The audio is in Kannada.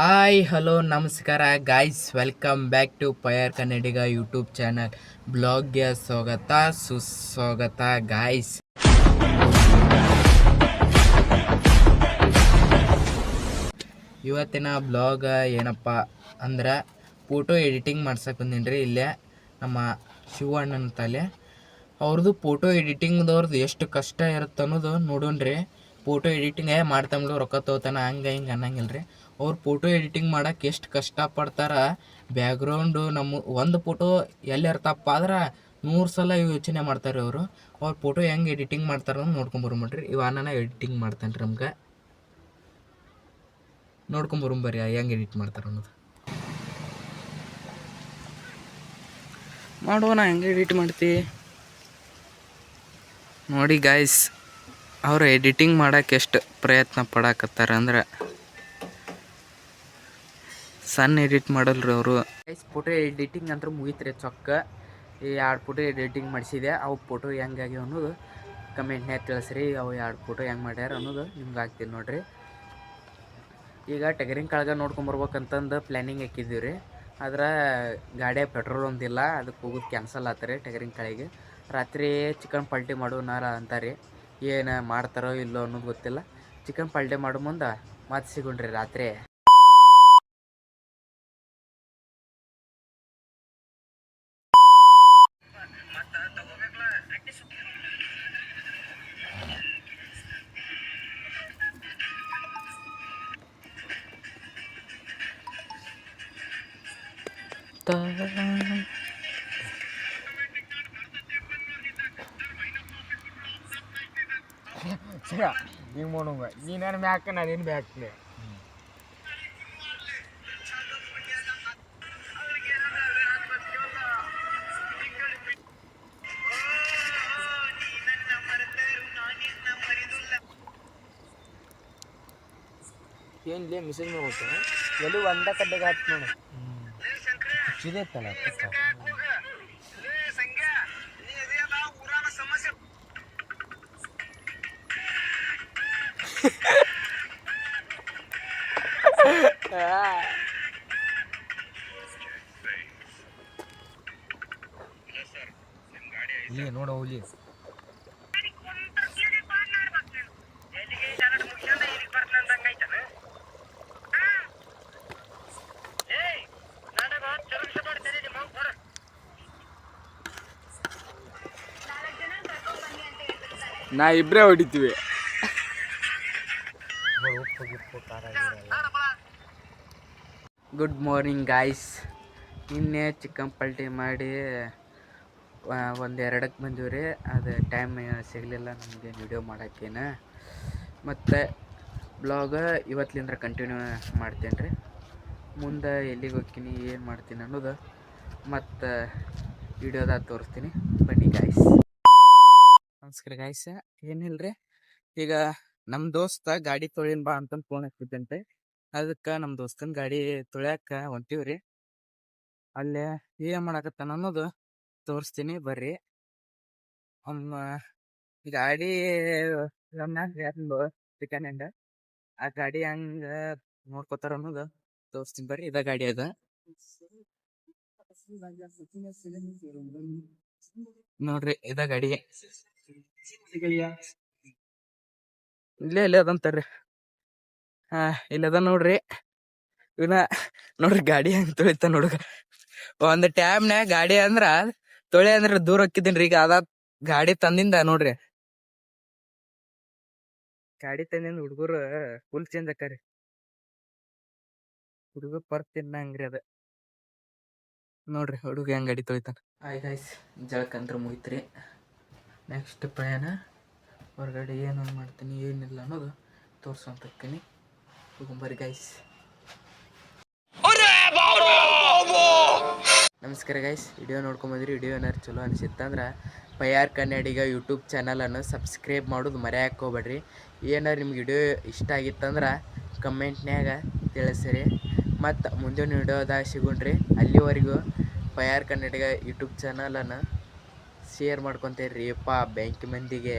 ಹಾಯ್ ಹಲೋ ನಮಸ್ಕಾರ. ಗಾಯ್ಸ್ ವೆಲ್ಕಮ್ ಬ್ಯಾಕ್ ಟು ಪಯರ್ ಕನ್ನಡಿಗ ಯೂಟ್ಯೂಬ್ ಚಾನಲ್ ಬ್ಲಾಗ್ಗೆ ಸ್ವಾಗತ, ಸುಸ್ವಾಗತ ಗಾಯ್ಸ್ ಇವತ್ತಿನ ಬ್ಲಾಗ್ ಏನಪ್ಪ ಅಂದ್ರೆ ಫೋಟೋ ಎಡಿಟಿಂಗ್ ಮಾಡ್ಸಕ್ಕೆ ಬಂದೀನಿ ಇಲ್ಲೇ ನಮ್ಮ ಶಿವಣ್ಣನ ತಲೆ. ಅವ್ರದ್ದು ಫೋಟೋ ಎಡಿಟಿಂಗ್ದವ್ರದ್ದು ಎಷ್ಟು ಕಷ್ಟ ಇರುತ್ತೆ ಅನ್ನೋದು ನೋಡೋಣ್ರಿ. ಫೋಟೋ ಎಡಿಟಿಂಗ್ ಏ ಮಾಡ್ತಂಬ್ಳು ರೊಕ್ಕ ತೊಗೋತಾನೆ, ಹಂಗೆ ಹಿಂಗೆ ಅನ್ನಂಗಿಲ್ಲ ರೀ ಅವ್ರು ಫೋಟೋ ಎಡಿಟಿಂಗ್ ಮಾಡಕ್ಕೆ ಎಷ್ಟು ಕಷ್ಟಪಡ್ತಾರೆ? ಬ್ಯಾಗ್ರೌಂಡು ನಮ್ಮ ಒಂದು ಫೋಟೋ ಎಲ್ಲಿ ಇರ್ತಪ್ಪ ಆದ್ರೆ ನೂರು ಸಲ ಯೋಚನೆ ಮಾಡ್ತಾರೆ ಅವರು. ಅವ್ರ ಫೋಟೋ ಹೆಂಗೆ ಎಡಿಟಿಂಗ್ ಮಾಡ್ತಾರ ನೋಡ್ಕೊಂಬರ್ಬಿಡ್ರಿ ಇವ ನಾನು ಎಡಿಟಿಂಗ್ ಮಾಡ್ತಾನೆ ರೀ ನಮ್ಗೆ ನೋಡ್ಕೊಂಬರ್ಬರ್ರಿ ಹೆಂಗೆ ಎಡಿಟ್ ಮಾಡ್ತಾರೆ ಅನ್ನೋದು. ಮಾಡುವ ನಾ ಹೆಂಗೆ ಎಡಿಟ್ ಮಾಡ್ತಿ? ನೋಡಿ ಗಾಯ್ಸ್ ಅವ್ರು ಎಡಿಟಿಂಗ್ ಮಾಡಕ್ಕೆ ಎಷ್ಟು ಪ್ರಯತ್ನ ಪಡಾಕತ್ತಾರ ಅಂದ್ರೆ ಸಣ್ಣ ಎಡಿಟ್ ಮಾಡಲ್ರಿ ಅವರು. ಐಸ್ ಫೋಟೋ ಎಡಿಟಿಂಗ್ ಅಂದ್ರೆ ಮುಗಿತ್ರಿ ಚೊಕ್ಕ. ಈ ಎರಡು ಫೋಟೋ ಎಡಿಟಿಂಗ್ ಮಾಡಿಸಿದೆ. ಅವು ಫೋಟೋ ಹೆಂಗಾಗಿ ಅನ್ನೋದು ಕಮೆಂಟ್ನ್ಯಾಗ ತಿಳಿಸ್ರಿ. ಅವು ಎರಡು ಫೋಟೋ ಹೆಂಗೆ ಮಾಡ್ಯಾರ ಅನ್ನೋದು ನಿಮ್ಗೆ ಆಗ್ತೀನಿ ನೋಡಿರಿ. ಈಗ ಟಗರಿನ ಕಳ್ಗ ನೋಡ್ಕೊಂಬರ್ಬೇಕಂತಂದು ಪ್ಲ್ಯಾನಿಂಗ್ ಹಾಕಿದ್ದೀವಿ ರೀ ಆದ್ರೆ ಗಾಡಿಯ ಪೆಟ್ರೋಲ್ ಒಂದಿಲ್ಲ. ಅದಕ್ಕೆ ಹೋಗೋದು ಕ್ಯಾನ್ಸಲ್ ಆತ್ರಿ ಟಗರಿನ ಕಳೆಗೆ. ರಾತ್ರಿ ಚಿಕನ್ ಪಲ್ಟಿ ಮಾಡೋನಾರ ಅಂತಾರೆ. ಏನು ಮಾಡ್ತಾರೋ ಇಲ್ಲೋ ಅನ್ನೋದು ಗೊತ್ತಿಲ್ಲ. ಚಿಕನ್ ಪಲ್ಡೆ ಮಾಡೋ ಮುಂದೆ ಮತ್ತೆ ಸಿಗೋಣ್ರಿ ರಾತ್ರಿ. ಸರ ಹಿಂಗೆ ಮಾಡೋಂಗ ನೀನೇನು ಮ್ಯಾಕ ನಾನೇನು ಬ್ಯಾಕ್ಲೆ ಏನ್ಲೇ ಮೆಸೇಜ್ ಮಾಡ್ಬೇಕು ಎಲ್ಲಿ ಒಂದ ಕಡ್ಡೆಗೆ ಹತ್ತು ನೋಡು ಚಿದೈತಲ್ಲ ಇಲ್ಲಿ ನಾ ಇಬ್ರೇ ಹೊಡಿತೀವಿ. ಗುಡ್ ಮಾರ್ನಿಂಗ್ ಗಾಯ್ಸ್ ನಿನ್ನೆ ಚಿಕನ್ ಪಲ್ಟಿ ಮಾಡಿ ಒಂದೆರಡಕ್ಕೆ ರೀ ಅದು ಟೈಮ್ ಸಿಗಲಿಲ್ಲ ನಮಗೆ ವಿಡಿಯೋ ಮಾಡೋಕ್ಕೇನ. ಮತ್ತು ಬ್ಲಾಗ ಇವತ್ತಿಂದ ಕಂಟಿನ್ಯೂ ಮಾಡ್ತೀನಿ ರೀ ಮುಂದೆ ಎಲ್ಲಿಗೆ ಹೋಗ್ತೀನಿ, ಏನು ಮಾಡ್ತೀನಿ ಅನ್ನೋದು ಮತ್ತು ವಿಡಿಯೋದಾಗ ತೋರಿಸ್ತೀನಿ. ಬನ್ನಿ ಗಾಯ್ಸ್ ನಮಸ್ಕಾರ ಗಾಯ್ಸ್ ಏನಿಲ್ಲ ರೀ ಈಗ ನಮ್ಮ ದೋಸ್ತ ಗಾಡಿ ತೊಳಿನ್ ಬಾ ಅಂತಂದ್ ಫೋನ್ ಹಚ್ಚಿದ್ದಂತೆ ಅದಕ್ಕ ನಮ್ಮ ದೋಸ್ತನ್ ಗಾಡಿ ತೊಳ್ಯಾಕ ಹೊಂಟಿವ್ರಿ ಅಲ್ಲೇ ಏನ್ ಮಾಡಾಕತ್ತಾನ ಅನ್ನೋದು ತೋರಿಸ್ತೀನಿ ಬರ್ರಿ. ಅವ್ನ ಗಾಡಿ ಹ್ಯಾಂಡ್ ಆ ಗಾಡಿ ಹಂಗ ನೋಡ್ಕೋತಾರ ಅನ್ನೋದು ತೋರಿಸ್ತೀನಿ ಬರ್ರಿ. ಇದ ಗಾಡಿ ಅದ. ನೋಡ್ರಿ ಇದ ಗಾಡಿ. ಇಲ್ಲೇ ಇಲ್ಲೇ ಅದಂತಾರ್ರಿ ಹಾ ಇಲ್ಲದ ನೋಡ್ರಿ. ಇವನ ನೋಡ್ರಿ ಗಾಡಿ ಹೆಂಗ್ ತೊಳಿತ ನೋಡ್ರಿ. ಒಂದ್ ಟೈಮ್ನ್ಯಾಗ ಗಾಡಿ ಅಂದ್ರ ತೊಳೆ ಅಂದ್ರ ದೂರ ರೀ. ಈಗ ಅದ ಗಾಡಿ ತಂದಿಂದ ನೋಡ್ರಿ. ಗಾಡಿ ತಂದಿಂದ ಹುಡುಗರು ಫುಲ್ ಚೇಂಜ್ ಆಕಾರಿ ಹುಡುಗ ಪರ್ ತಿನ್ನಂಗ್ರಿ ಅದ. ನೋಡ್ರಿ ಹುಡುಗ ಹೆಂಗ್ ಗಾಡಿ ತೊಳಿತಾನ. ಆಯ್ ಜಳಕಂದ್ರ ಜಳಕಂತ್ರ ಮುಗಿತ್ರಿ. ನೆಕ್ಸ್ಟ್ ಪ್ರಯಾಣ ಹೊರಗಡೆ ಏನೇನು ಮಾಡ್ತೀನಿ, ಏನಿಲ್ಲ ಅನ್ನೋದು ತೋರ್ಸಂತಕ್ಕೀನಿ. ಹೋಗೊಂಬರಿ ಗೈಸ್ ನಮಸ್ಕಾರ ಗೈಸ್ ವಿಡಿಯೋ ನೋಡ್ಕೊಂಬಂದ್ರಿ ವಿಡಿಯೋ ಏನಾರು ಚಲೋ ಅನಿಸಿತ್ತಂದ್ರೆ ಆರ್ ಕನ್ನಡಿಗ ಯೂಟ್ಯೂಬ್ ಚಾನಲನ್ನು ಸಬ್ಸ್ಕ್ರೈಬ್ ಮಾಡೋದು ಹೋಗ್ಬೇಡ್ರಿ. ಏನಾರು ನಿಮ್ಗೆ ವಿಡಿಯೋ ಇಷ್ಟ ಆಗಿತ್ತಂದ್ರೆ ಕಮೆಂಟ್ನ್ಯಾಗ ತಿಳಿಸ್ರಿ. ಮತ್ತು ಮುಂದಿನ ವಿಡಿಯೋದಾಗ ಸಿಗುಣ್ರಿ. ಅಲ್ಲಿವರೆಗೂ ಪಯಾರ್ ಕನ್ನಡಿಗ ಯೂಟ್ಯೂಬ್ ಚಾನಲನ್ನು ಶೇರ್ ಮಾಡ್ಕೊತೀರಿ ಪಾ ಬ್ಯಾಂಕ್ ಮಂದಿಗೆ.